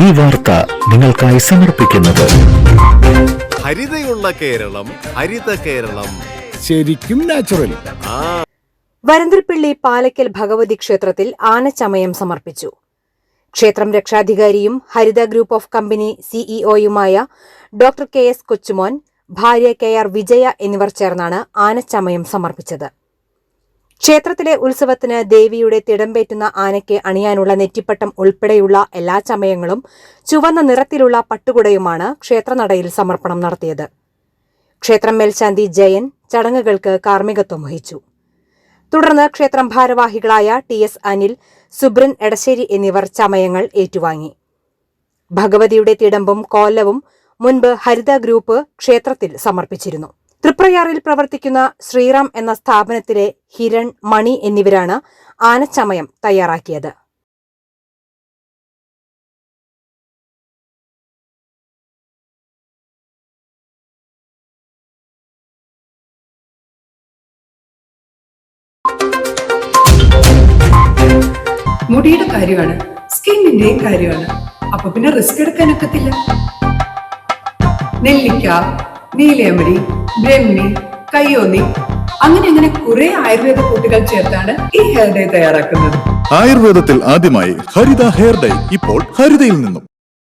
ഈ വാർത്ത നിങ്ങൾക്കായി സമർപ്പിക്കുന്നത്. ഹരിതയുള്ള കേരളം ഹരിത കേരളം. ശരിക്കും നാച്ചുറൽ വരന്തൽപ്പിള്ളി പാലക്കൽ ഭഗവതി ക്ഷേത്രത്തിൽ ആനച്ചമയം സമർപ്പിച്ചു. ക്ഷേത്രം രക്ഷാധികാരിയും ഹരിത ഗ്രൂപ്പ് ഓഫ് കമ്പനി സിഇഒയുമായ ഡോക്ടർ കെ എസ് കൊച്ചുമോൻ ഭാര്യ കെ ആർ വിജയ എന്നിവർ ചേർന്നാണ് ആനച്ചമയം സമർപ്പിച്ചത്. ക്ഷേത്രത്തിലെ ഉത്സവത്തിന് ദേവിയുടെ തിടമ്പേറ്റുന്ന ആനയ്ക്ക് അണിയാനുള്ള നെറ്റിപ്പട്ടം ഉൾപ്പെടെയുള്ള എല്ലാ ചമയങ്ങളും ചുവന്ന നിറത്തിലുള്ള പട്ടുകുടയുമാണ് ക്ഷേത്രനടയിൽ സമർപ്പണം നടത്തിയത്. ക്ഷേത്രം മേൽശാന്തി ജയൻ ചടങ്ങുകൾക്ക് കാർമ്മികത്വം വഹിച്ചു. തുടർന്ന് ക്ഷേത്രം ഭാരവാഹികളായ ടി എസ് അനിൽ സുബ്രൻ എടശ്ശേരി എന്നിവർ ചമയങ്ങൾ ഏറ്റുവാങ്ങി. ഭഗവതിയുടെ തിടമ്പും കോലവും മുൻപ് ഹരിത ഗ്രൂപ്പ് ക്ഷേത്രത്തിൽ സമർപ്പിച്ചിരുന്നു. തൃപ്രയാറിൽ പ്രവർത്തിക്കുന്ന ശ്രീറാം എന്ന സ്ഥാപനത്തിലെ ഹിരൺ മണി എന്നിവരാണ് ആനച്ചമയം തയ്യാറാക്കിയത്. മുടിയുടെ കാര്യമാണ് സ്കിന്നിന്റെയും കാര്യമാണ്. അപ്പൊ പിന്നെ റിസ്ക് എടുക്കാനൊക്കത്തില്ല. നെല്ലിക്ക നീലയമരി ബ്രഹ്മി കയ്യോന്നി അങ്ങനെ അങ്ങനെ കുറെ ആയുർവേദ കൂട്ടുകൾ ചേർത്താണ് ഈ ഹെയർ ഡേ തയ്യാറാക്കുന്നത്. ആയുർവേദത്തിൽ ആദ്യമായി ഹരിത ഹെയർ ഡൈ ഇപ്പോൾ ഹരിതയിൽ നിന്നും.